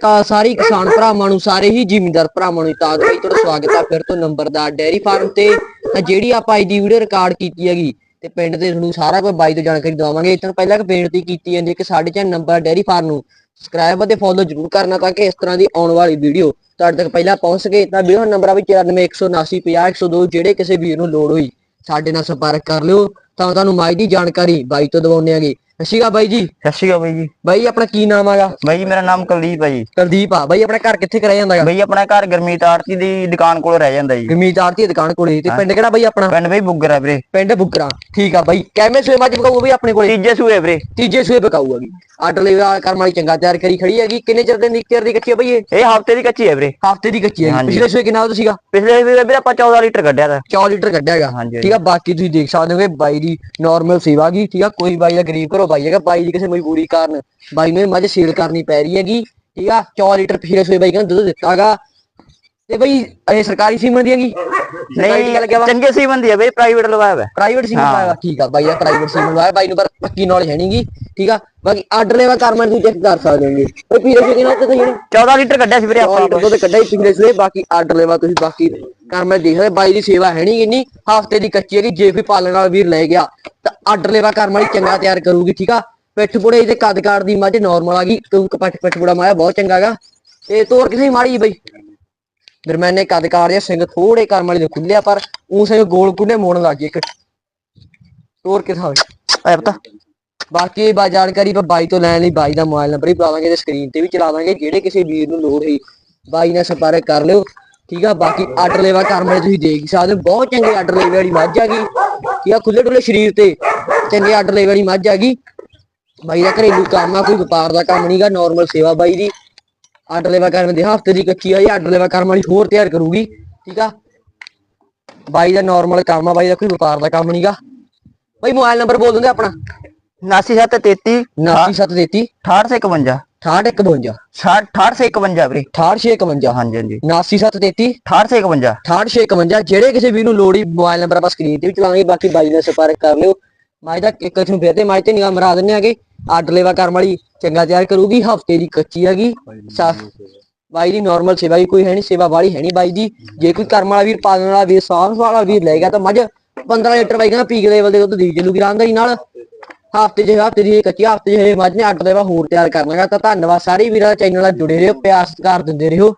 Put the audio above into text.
ਕਾ ਸਾਰੀ ਕਿਸਾਨ ਭਰਾਵਾਂ ਨੂੰ, ਸਾਰੇ ਹੀ ਜ਼ਿਮੀਂਦਾਰ ਭਰਾਵਾਂ ਨੂੰ ਤਾਂ ਬਾਈ ਤੁਹਾਡਾ ਸਵਾਗਤ ਆ ਫਿਰ ਤੋਂ ਨੰਬਰਦਾਰ ਡੈਰੀ ਫਾਰਮ ਤੇ। ਜਿਹੜੀ ਆਪਾਂ ਅੱਜ ਦੀ ਵੀਡੀਓ ਰਿਕਾਰਡ ਕੀਤੀ ਹੈਗੀ ਤੇ ਪਿੰਡ ਦੇ ਤੁਹਾਨੂੰ ਸਾਰਾ ਕੁਝ ਬਾਈ ਤੋਂ ਜਾਣਕਾਰੀ ਦਵਾਵਾਂਗੇ ਇਸ ਪਹਿਲਾਂ ਇੱਕ ਬੇਨਤੀ ਕੀਤੀ ਜਾਂਦੀ ਹੈ ਕਿ ਸਾਡੇ ਚੈਨਲ ਨੰਬਰ ਡੈਰੀ ਫਾਰਮ ਨੂੰ ਸਬਸਕ੍ਰਾਈਬ ਅਤੇ ਫੋਲੋ ਜ਼ਰੂਰ ਕਰਨਾ ਤਾਂ ਕਿ ਇਸ ਤਰ੍ਹਾਂ ਦੀ ਆਉਣ ਵਾਲੀ ਵੀਡੀਓ ਤੁਹਾਡੇ ਤੱਕ ਪਹਿਲਾਂ ਪਹੁੰਚ ਸਕੇ। ਤਾਂ ਵੀਡੀਓ ਨੰਬਰ ਆ ਵੀ 9417850102 ਜਿਹੜੇ ਕਿਸੇ ਵੀਰ ਨੂੰ ਲੋੜ ਹੋਈ ਸਾਡੇ ਨਾਲ ਸੰਪਰਕ ਕਰ ਲਿਓ। ਤਾਂ ਤੁਹਾਨੂੰ ਮਾਈ ਦੀ ਜਾਣਕਾਰੀ ਬਾਈ ਤੋਂ ਦਵਾਉਂਦੇ ਆਂਗੇ ਸਤਿ ਸ਼੍ਰੀ ਅਕਾਲ ਬਾਈ ਜੀ। ਸਤਿ ਸ਼੍ਰੀ ਅਕਾਲ ਬਾਈ ਜੀ। ਬਾਈ ਆਪਣਾ ਕੀ ਨਾਮ ਹੈਗਾ? ਬਾਈ ਜੀ, ਮੇਰਾ ਨਾਮ ਕੁਲਦੀਪ ਹੈ ਜੀ। ਕੁਲਦੀਪ ਆ। ਬਾਈ ਆਪਣਾ ਘਰ ਕਿੱਥੇ ਕਰਿਆ ਜਾਂਦਾ ਹੈਗਾ? ਬਾਈ ਆਪਣਾ ਘਰ ਗਰਮੀਤ ਆੜਤੀ ਦੀ ਦੁਕਾਨ ਕੋਲ ਰਹਿ ਜਾਂਦਾ ਜੀ। ਗਮੀਤ ਆਰਤੀ ਦੀ ਦੁਕਾਨ ਕੋਲੇ। ਤੇ ਪਿੰਡ ਕਿਹੜਾ ਬਾਈ ਆਪਣਾ? ਪਿੰਡ ਬਾਈ ਬੁੱਗਰ ਹੈ ਵੀਰੇ। ਪਿੰਡ ਬੁੱਕਰਾ ਠੀਕ ਆ ਬਾਈ। ਕਿਵੇਂ ਸੂਏ ਮੱਝ ਬਕਾਊ ਬਈ ਆਪਣੇ ਕੋਲੇ? ਤੀਜੇ ਸੂਏ ਵੀਰੇ। ਤੀਜੇ ਸੂਏ ਬਕਾਊ ਹੈਗੀ ਆਰਡਰ ਲੈ ਕਰਮ ਵਾਲੀ ਚੰਗਾ ਤਿਆਰ ਕਰੀ ਖੜੀ ਹੈਗੀ। ਕਿੰਨੇ ਚਿਰ ਦੇ ਨਿੱਕਰ ਦੀ ਕੱਚੀ ਆ ਬਈ ਇਹ? ਇਹ ਹਫ਼ਤੇ ਦੀ ਕੱਚੀ ਹੈ ਵੀਰੇ। ਹਫ਼ਤੇ ਦੀ ਕੱਚੀ ਹਾਂਜੀ। ਪਿਛਲੇ ਸੂਏ ਕਿੰਨਾ ਉਹ ਸੀਗਾ? ਪਿਛਲੇ ਵੀਰੇ ਵੀਰੇ ਆਪਾਂ 14 ਲੀਟਰ ਕੱਢਿਆ ਤਾ। 4 ਲੀਟਰ ਕੱਢਿਆ ਹੈਗਾ। ਹਾਂਜੀ, ਠੀਕ ਆ ਬਾਕੀ ਤੁਸੀਂ ਦੇਖ ਸਕਦੇ ਹੋ ਕਿ ਬਾਈ ਦੀ ਨਾਰਮਲ ਸੇਵਾ ਗੀ ਠੀਕ ਆ ਕੋਈ ਬਾਈ ਦਾ ਗਰੀਬ ਘਰੋਂ ਬਾਈ ਹੈਗਾ ਬਾਈ ਦੀ ਕਿਸੇ ਮਜਬੂਰੀ ਕਾਰਨ ਬਾਈ ਨੂੰ ਇਹ ਮੱਝ ਸੇਲ ਕਰਨੀ ਪੈ ਰਹੀ ਹੈਗੀ ਠੀਕ ਆ 4 ਲੀਟਰ ਪਿਛਲੇ ਸੂਏ ਬਾਈ ਕਹਿੰਦਾ ਦੁੱਧ ਦਿੱਤਾਗਾ। ਤੇ ਬਈ ਇਹ ਸਰਕਾਰੀ ਸੀਮਨ ਦੀ ਹੈਗੀ? ਨਹੀਂ ਚੰਗੇ ਸੀ ਬੰਦੀ ਹੈ ਵੀਰੇ ਪ੍ਰਾਈਵੇਟ ਲਵਾਇਆ ਵਾ ਪ੍ਰਾਈਵੇਟ ਸੀਮਨ ਹਾਂ। ਲਾਇਆ ਠੀਕ ਆ ਬਾਈ ਦਾ ਪ੍ਰਾਈਵੇਟ ਸੀਮਨ ਲਾਇਆ ਬਾਈ ਨੂੰ ਪਰ ਪੱਕੀ ਨੌਲੇਜ ਹੈ ਨਹੀਂਗੀ ਠੀਕ ਆ। ਬਾਕੀ ਆਰਡਰ ਲੈਵਾ ਕਰਮਨ ਤੁਸੀਂ ਚੈੱਕ ਕਰ ਸਕਦੇ ਹੋਗੇ। ਉਹ ਪੀਰੇ ਜੀ ਕਿਨਾਂ ਤੇ ਤੁਸੀਂ 14 ਲੀਟਰ ਕੱਢਿਆ ਸੀ ਵੀਰੇ ਆਪਾਂ ਤੋਂ ਕੱਢਿਆ ਹੀ ਪਿਛਲੇ ਸਵੇ ਬਾਕੀ ਆਰਡਰ ਲੈਵਾ ਤੁਸੀਂ ਬਾਕੀ ਕਰਮਨ ਦੇਖ ਸਕਦੇ ਬਾਈ ਦੀ ਸੇਵਾ ਹੈ ਨਹੀਂ ਇੰਨੀ ਹਫ਼ਤੇ ਦੀ ਕੱਚੀ ਹੈਗੀ ਜੇ ਕੋਈ ਪਾਲਣ ਵਾਲਾ ਵੀਰ ਲੈ ਗਿਆ ਤਾਂ ਆਰਡਰ ਲੈਵਾ ਕਰਮ ਵਾਲੀ ਚੰਗਾ ਤਿਆਰ ਕਰੂਗੀ, ਠੀਕ ਆ? ਪਿੱਠ ਪੁੜੇ ਇਹਦੇ ਕੱਦ ਕਾੜ ਦੀ ਮੱਝ ਨਾਰਮਲ ਆ ਗਈ ਕਿਉਂਕਿ ਪੱਠ ਪਿੱਠ ਪੁੜਾ ਮਾਇਆ ਬਹੁਤ ਚੰਗਾ ਹੈਗਾ ਤੇ ਤੋਰ ਕਿਸੇ ਮਾੜੀ ਬਈ? ਦਰਮਿਆਨੇ ਕੱਦ ਕਾੜ ਦੇ ਸਿੰਘ ਥੋੜੇ ਕਰਮ ਵਾਲੇ ਦੇ ਖੁੱਲਿਆ, ਪਰ ਉਹ ਸਿੰਘ ਗੋਲ ਕੁੰਡੇ ਮੋੜਨ ਲੱਗ ਗਏ ਇੱਕ। ਤੋਰ ਕਿਥਾ ਹੋਵੇ ਆਇਆ ਪਤਾ। ਬਾਕੀ ਬਾ ਜਾਣਕਾਰੀ ਆਪਾਂ ਬਾਈ ਤੋਂ ਲੈਣ ਲਈ ਬਾਈ ਦਾ ਮੋਬਾਈਲ ਨੰਬਰ ਹੀ ਪਾਵਾਂਗੇ ਤੇ ਸਕਰੀਨ ਤੇ ਵੀ ਚਲਾਵਾਂਗੇ ਜਿਹੜੇ ਕਿਸੇ ਵੀਰ ਨੂੰ ਲੋੜ ਹੋਈ, ਬਾਈ ਨਾਲ ਸੰਪਰਕ ਕਰ ਲਿਓ, ਠੀਕ ਆ? ਬਾਕੀ ਆਰਡਰ ਲੈਵਾ ਕਰਨ ਵਾਲੇ ਤੁਸੀਂ ਦੇਖ ਸਕਦੇ ਹੋ, ਬਹੁਤ ਚੰਗੇ ਆਰਡਰ ਲੈਵੇ ਵਾਲੀ ਮੱਝ ਆ ਗਈ, ਠੀਕ ਆ? ਖੁੱਲੇ ਡੁੱਲੇ ਸਰੀਰ ਤੇ। ਚੰਗੇ ਆਰਡਰ ਲੈਵੇ ਵਾਲੀ ਮੱਝ ਆ ਗਈ। ਬਾਈ ਦਾ ਘਰੇਲੂ ਕੰਮ ਆ ਕੋਈ ਵਪਾਰ ਦਾ ਕੰਮ ਨਹੀਂਗਾ ਨਾਰਮਲ ਸੇਵਾ ਬਾਈ ਦੀ। ਆਰਡਰ ਲੈਵਾ ਕਰਨ ਦੇ ਹਫ਼ਤੇ ਦੀ ਕੱਚੀ ਆ ਇਹ ਆਰਡਰ ਲੈਵਾ ਕਰਨ ਵਾਲੀ ਹੋਰ ਤਿਆਰ ਕਰੂਗੀ ਠੀਕ ਆ? ਬਾਈ ਦਾ ਨਾਰਮਲ ਕੰਮ ਆ ਬਾਈ ਦਾ ਕੋਈ ਵਪਾਰ ਦਾ ਕੰਮ ਨਹੀਂਗਾ ਬਾਈ ਮੋਬਾਈਲ ਨੰਬਰ ਬੋਲ ਦਿੰਦੇ ਆਪਣਾ। 9733 9733 6851 6851 6851 ਵੀਰੇ। 6851 ਹਾਂਜੀ ਹਾਂਜੀ। 9733 6851 6851 ਜਿਹੜੇ ਕਿਸੇ ਵੀ ਨੂੰ ਲੋੜ ਹੀ ਮੋਬਾਈਲ ਨੰਬਰ ਆਪਾਂ ਸਕਰੀਨ ਤੇ ਵੀ ਚਲਾਵਾਂਗੇ ਬਾਕੀ ਬਾਈ ਨਾਲ ਸੰਪਰਕ ਕਰ ਲਿਓ। ਮਾਈ ਦਾ ਇੱਕ ਨੂੰ ਫਿਰ ਤੇ ਮਾਈ ਤੇ ਨਿਗਾਹ ਮਰਾ ਦਿੰਨੇ ਆਗੇ। ਆਰਡਰ ਲੈਵਾ ਕਰਨ ਵਾਲੀ ਚੰਗਾ ਤਿਆਰ ਕਰੂਗੀ ਹਫ਼ਤੇ ਦੀ ਕੱਚੀ ਹੈਗੀ। ਬਾਈ ਦੀ ਨਾਰਮਲ ਸੇਵਾ ਵੀ ਕੋਈ ਹੈ ਨਹੀਂ ਸੇਵਾ ਵਾਲੀ ਹੈ ਨਹੀਂ ਬਾਈ ਦੀ ਜੇ ਕੋਈ ਕਰਮ ਵਾਲਾ ਵੀਰ ਪਾਲਣ ਵਾਲਾ ਵੀਰ ਸਾਂਭ ਵਾਲਾ ਵੀਰ ਲੈ ਗਿਆ ਤਾਂ ਮੱਝ 15 ਲੀਟਰ ਬਾਈ ਕਹਿੰਦਾ ਪੀਕ ਲੈਵਲ ਦੇ ਦੁੱਧ ਦੀ ਜਲੂਗੀ ਰਾਂਦਰੀ ਨਾਲ। ਹਫ਼ਤੇ ਜੇ ਹਫ਼ਤੇ ਦੀ ਕੱਚੀ ਹਫ਼ਤੇ ਜੇ ਮੱਝ ਨੇ ਆਰਡਰ ਲੈਵਾ ਹੋਰ ਤਿਆਰ ਕਰਨਾਗਾ ਤਾਂ ਧੰਨਵਾਦ ਸਾਰੇ ਵੀਰਾਂ ਚੈਨਲ ਨਾਲ ਜੁੜੇ ਰਹੋ ਪਿਆਰ ਸਤਿਕਾਰ ਦਿੰਦੇ ਰਹੋ।